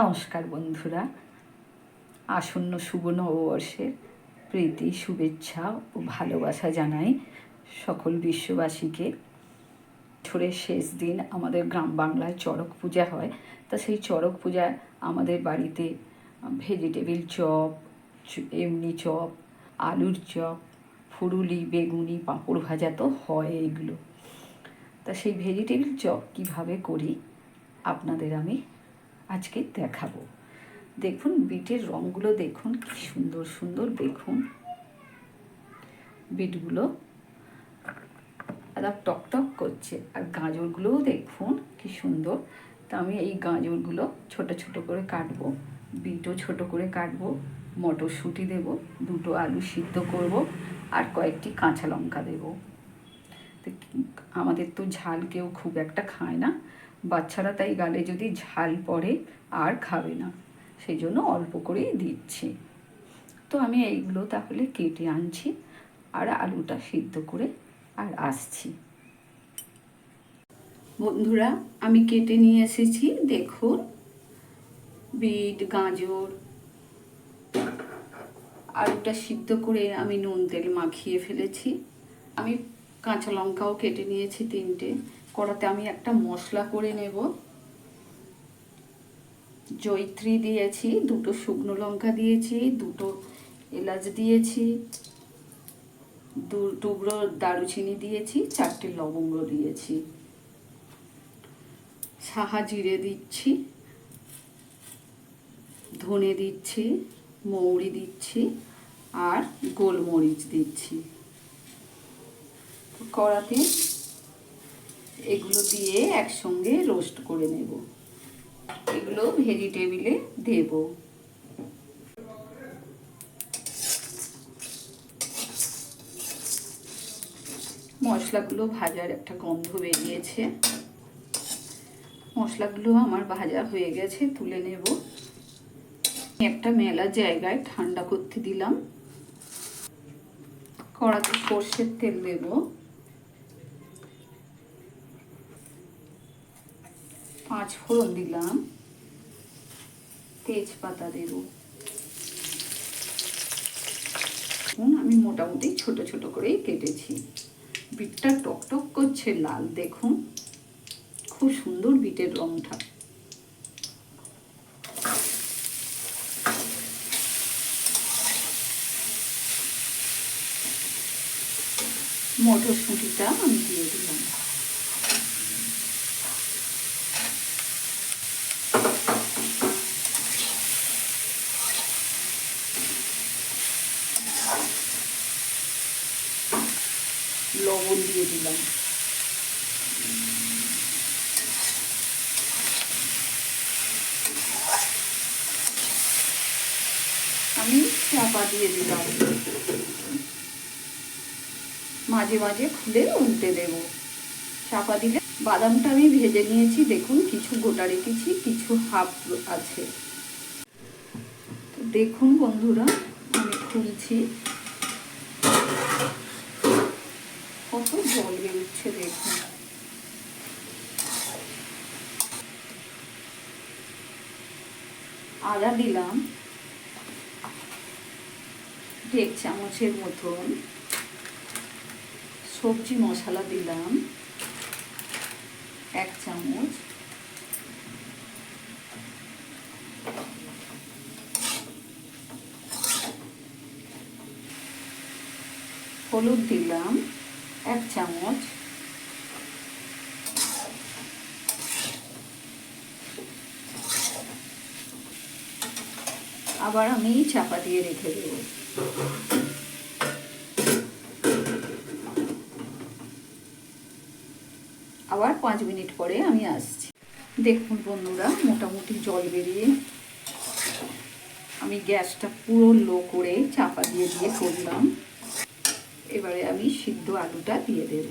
নমস্কার বন্ধুরা। আসন্ন শুভ নববর্ষের প্রীতি, শুভেচ্ছা ও ভালোবাসা জানাই সকল বিশ্ববাসীকে। বছরের শেষ দিন আমাদের গ্রাম বাংলায় চড়ক পূজা হয়। তা সেই চড়ক পূজায় আমাদের বাড়িতে ভেজিটেবিল চপ, এমনি চপ, আলুর চপ, ফুরুলি, বেগুনি, পাঁপড় ভাজা তো হয় এগুলো। তা সেই ভেজিটেবিল চপ কীভাবে করি, আপনাদের আমি আজকে দেখাবো। দেখুন, বিটের রঙগুলো দেখুন, কি সুন্দর সুন্দর দেখুন। বিটগুলো একদম টকটক করছে, আর গাজরগুলোও দেখুন, কি সুন্দর। তা আমি এই গাজরগুলো ছোট ছোট করে কাটবো, বিটও ছোট করে কাটবো, মটরশুঁটি দেব, দুটো আলু সিদ্ধ করব, আর কয়েকটি কাঁচা লঙ্কা দেবো। আমাদের তো ঝাল কেউ খুব একটা খায় না। বাচ্চারা তাই গালে যদি ঝাল পড়ে, আর খাবে না। সেই জন্য অল্প করেই দিচ্ছি। তো আমি এইগুলো তাহলে কেটে আনছি আর আলুটা সিদ্ধ করে আর আসছি। বন্ধুরা, আমি কেটে নিয়ে এসেছি, দেখুন। বিট, গাজর। আলুটা সিদ্ধ করে আমি নুন তেল মাখিয়ে ফেলেছি। আমি কাঁচা লঙ্কাও কেটে নিয়েছি তিনটে। কড়াতে আমি একটা মশলা করে নেব। জয়ত্রী দিয়েছি, দুটো শুকনো লঙ্কা দিয়েছি, দুটো এলাচ দিয়েছি, দু টুকরো দারুচিনি দিয়েছি, চারটে লবঙ্গ দিয়েছি। সাহা জিরে দিচ্ছি, ধনে দিচ্ছি, মৌরি দিচ্ছি আর গোলমরিচ দিচ্ছি। কড়াতে এগুলো দিয়ে একসঙ্গে রোস্ট করে নেব। এগুলো ভেজিটেবিলে দেব। মশলাগুলো ভাজার একটা গন্ধ বেরিয়েছে। মশলাগুলো আমার ভাজা হয়ে গেছে, তুলে নেব। একটা মেলা জায়গায় ঠান্ডা করতে দিলাম। কড়াতে সর্ষের তেল দেব। পাঁচ ফোড়ন দিলাম। তেজপাতা দেব। আমি মোটামুটি ছোট ছোট করেই কেটেছি। বিটটা টকটক করছে, লাল দেখুন। খুব সুন্দর বিটের রংটা। মটরশুঁটিটা আমি দিয়ে দিলাম লবণ দিয়ে দিলাম। আমি চাপা দিয়ে দিলাম। মাঝে মাঝে খুলে উল্টে দেব। চাপা দিলে বাদামটা আমি ভেজে নিয়েছি। দেখুন, কিছু গোটা রেখেছি, কিছু হাফ আছে। দেখুন বন্ধুরা, আমি খুলছি। কত জল বেরোচ্ছে দেখুন। আদা দিলাম। এক চামচের মতন সবজি মশলা দিলাম। এক চামচ। হলুদ দিলাম। এক চামচ। আবার আমি চাপা দিয়ে রেখে দেবো। আবার পাঁচ মিনিট পরে আমি আসছি। দেখুন বন্ধুরা, মোটামুটি জল বেরিয়ে আমি গ্যাসটা পুরো লো করে চাপা দিয়ে দিয়ে করলাম। এবারে আমি সিদ্ধ আলুটা দিয়ে দেব।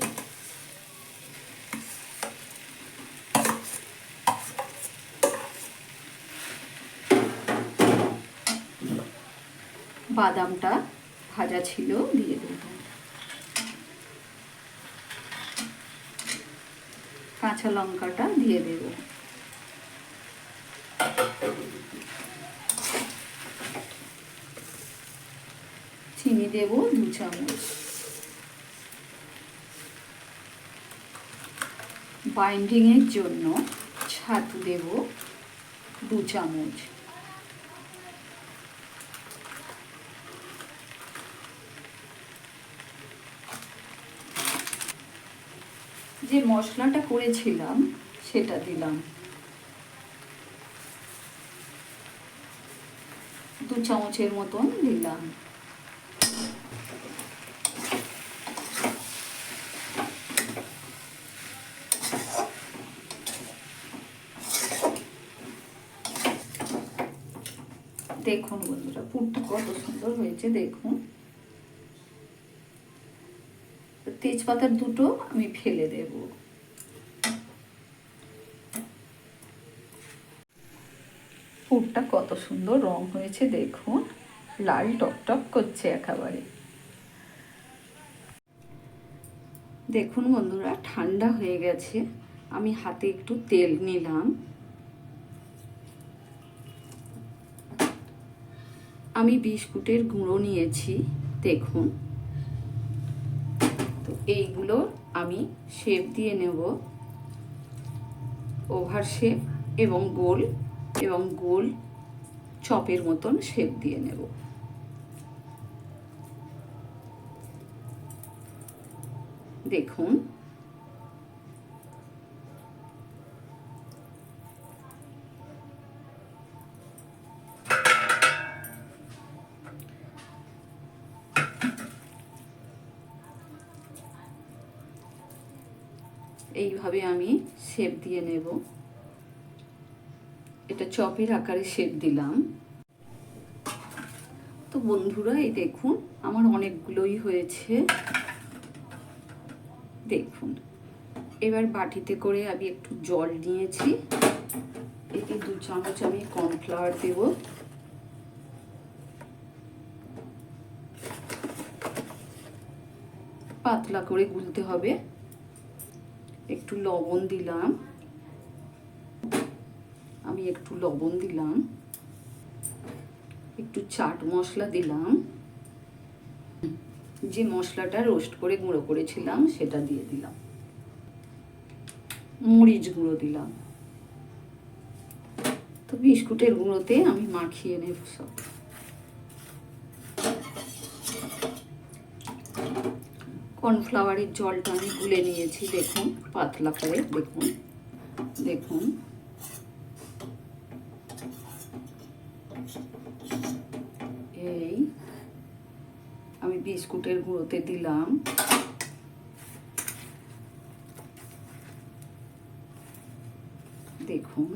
বাদামটা ভাজা ছিল, দিয়ে দেব। কাঁচা লঙ্কাটা দিয়ে দেব। চিনি দেব দু চামচ। বাইন্ডিংয়ের জন্য ছাতু দেব দু চামচ। যে মশলাটা করেছিলাম, সেটা দিলাম। দু চামচের মতন দিলাম। দেখুন বন্ধুরা, পুরটা কত সুন্দর হয়েছে, দেখুন। তেজপাতার দুটো আমি ফেলে দেব। পুরটা কত সুন্দর রং হয়েছে, দেখুন। লাল টকটক করছে একেবারে। দেখুন বন্ধুরা, ঠান্ডা হয়ে গেছে। আমি হাতে একটু তেল নিলাম। আমি বিস্কুটের গুঁড়ো নিয়েছি, দেখুন। তো এইগুলো আমি শেপ দিয়ে নেব। ওভার শেপ এবং গোল এবং গোল চপের মতন শেপ দিয়ে নেব। দেখুন এইভাবে আমি শেপ দিয়ে নেব। এটা চপের আকারে শেপ দিলাম। তো বন্ধুরা, এই দেখুন, আমার অনেকগুলোই হয়েছে। দেখুন, এবার বাটিতে করে আমি একটু জল নিয়েছি। এতে দু চামচ আমি কর্নফ্লাওয়ার দেব। পাতলা করে গুলতে হবে। একটু লবণ দিলাম। আমি একটু লবণ দিলাম। একটু চাট মশলা দিলাম। যে মশলাটা রোস্ট করে গুঁড়ো করেছিলাম, সেটা দিয়ে দিলাম। মরিচ গুঁড়ো দিলাম। তো বিস্কুটের গুঁড়োতে আমি মাখিয়ে নেব সব। কর্নফ্লাওয়ারের জলটা আমি গুলে নিয়েছি, দেখুন, পাতলা করে, দেখুন দেখুন। এই, আমি বিস্কুটের গুঁড়োতে দিলাম। দেখুন।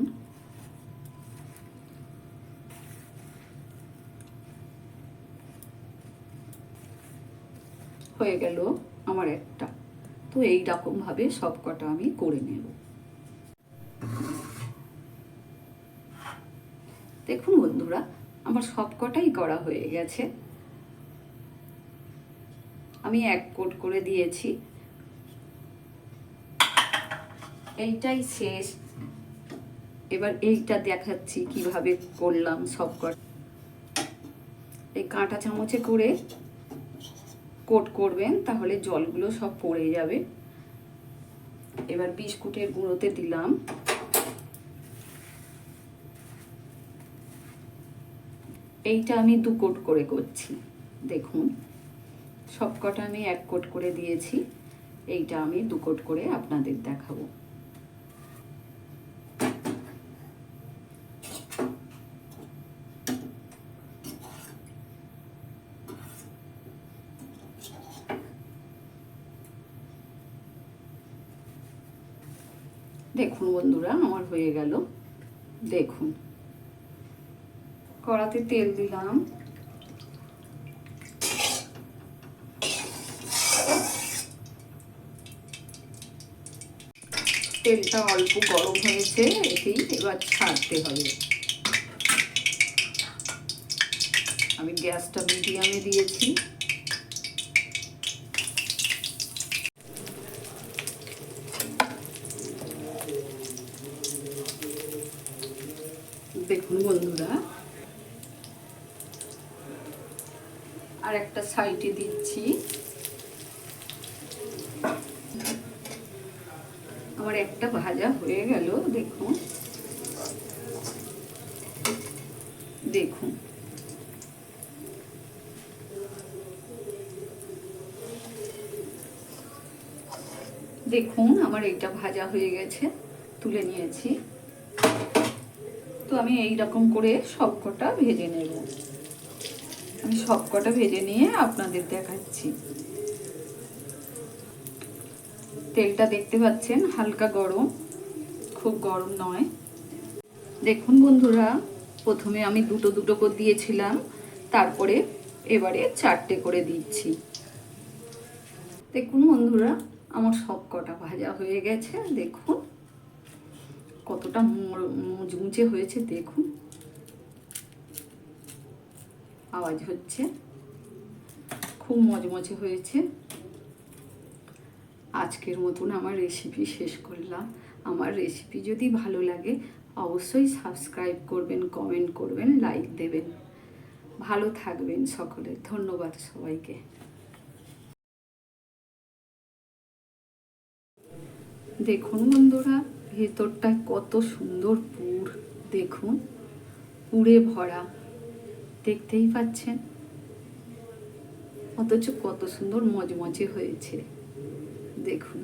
হয়ে গেল। একটা। তো এই রকমভাবে সব কটা আমি করে নেব। দেখুন বন্ধুরা, আমার সব কটাই করা হয়ে গেছে। আমি এক কোট করে দিয়েছি। এইটাই শেষ। এবার এইটা দেখাচ্ছি কীভাবে করলাম সব কটা। এই কাঁটা চামচে করে কোট করবেন, তাহলে জলগুলো সব পড়ে যাবে। এবার বিস্কুটের গুঁড়োতে দিলাম। এইটা আমি দু কোট করে করছি, দেখুন। সবকটা আমি এক কোট করে দিয়েছি, এইটা আমি দু কোট করে আপনাদের দেখাবো দেখুন বন্ধুরা আমার হয়ে গেল। দেখুন। কড়াতে তেল দিলাম। তেলটা অল্প গরম হয়েছে এতেই এবার ছাড়তে হবে। আমি গ্যাসটা মিডিয়ামে দিয়েছি। দেখুন বন্ধুরা। আর একটা সাইডে দিচ্ছি। আমার একটা ভাজা হয়ে গেল, দেখুন। দেখুন। দেখুন, আমার এইটা ভাজা হয়ে গেছে, তুলে নিয়েছি। তো আমি এই রকম করে সবকটা ভেজে নেব। আমি সবকটা ভেজে নিয়ে আপনাদের দেখাচ্ছি। তেলটা দেখতে পাচ্ছেন, হালকা গরম, খুব গরম নয়। দেখুন বন্ধুরা, প্রথমে আমি দুটো দুটো করে দিয়েছিলাম, তারপরে এবারে চারটে করে দিচ্ছি। দেখুন বন্ধুরা, আমার সব কটা ভাজা হয়ে গেছে, দেখুন। কতটা মুচমুচে হয়েছে দেখুন। আওয়াজ হচ্ছে। খুব মজমচে হয়েছে। আজকের মতন আমার রেসিপি শেষ করলাম। আমার রেসিপি যদি ভালো লাগে, অবশ্যই সাবস্ক্রাইব করবেন কমেন্ট করবেন লাইক দেবেন। ভালো থাকবেন সকলে। ধন্যবাদ সবাইকে। দেখুন বন্ধুরা ভেতরটায় কত সুন্দর পুর, দেখুন, পুরে ভরা, দেখতেই পাচ্ছেন? অথচ কত সুন্দর মজমজে হয়েছে, দেখুন।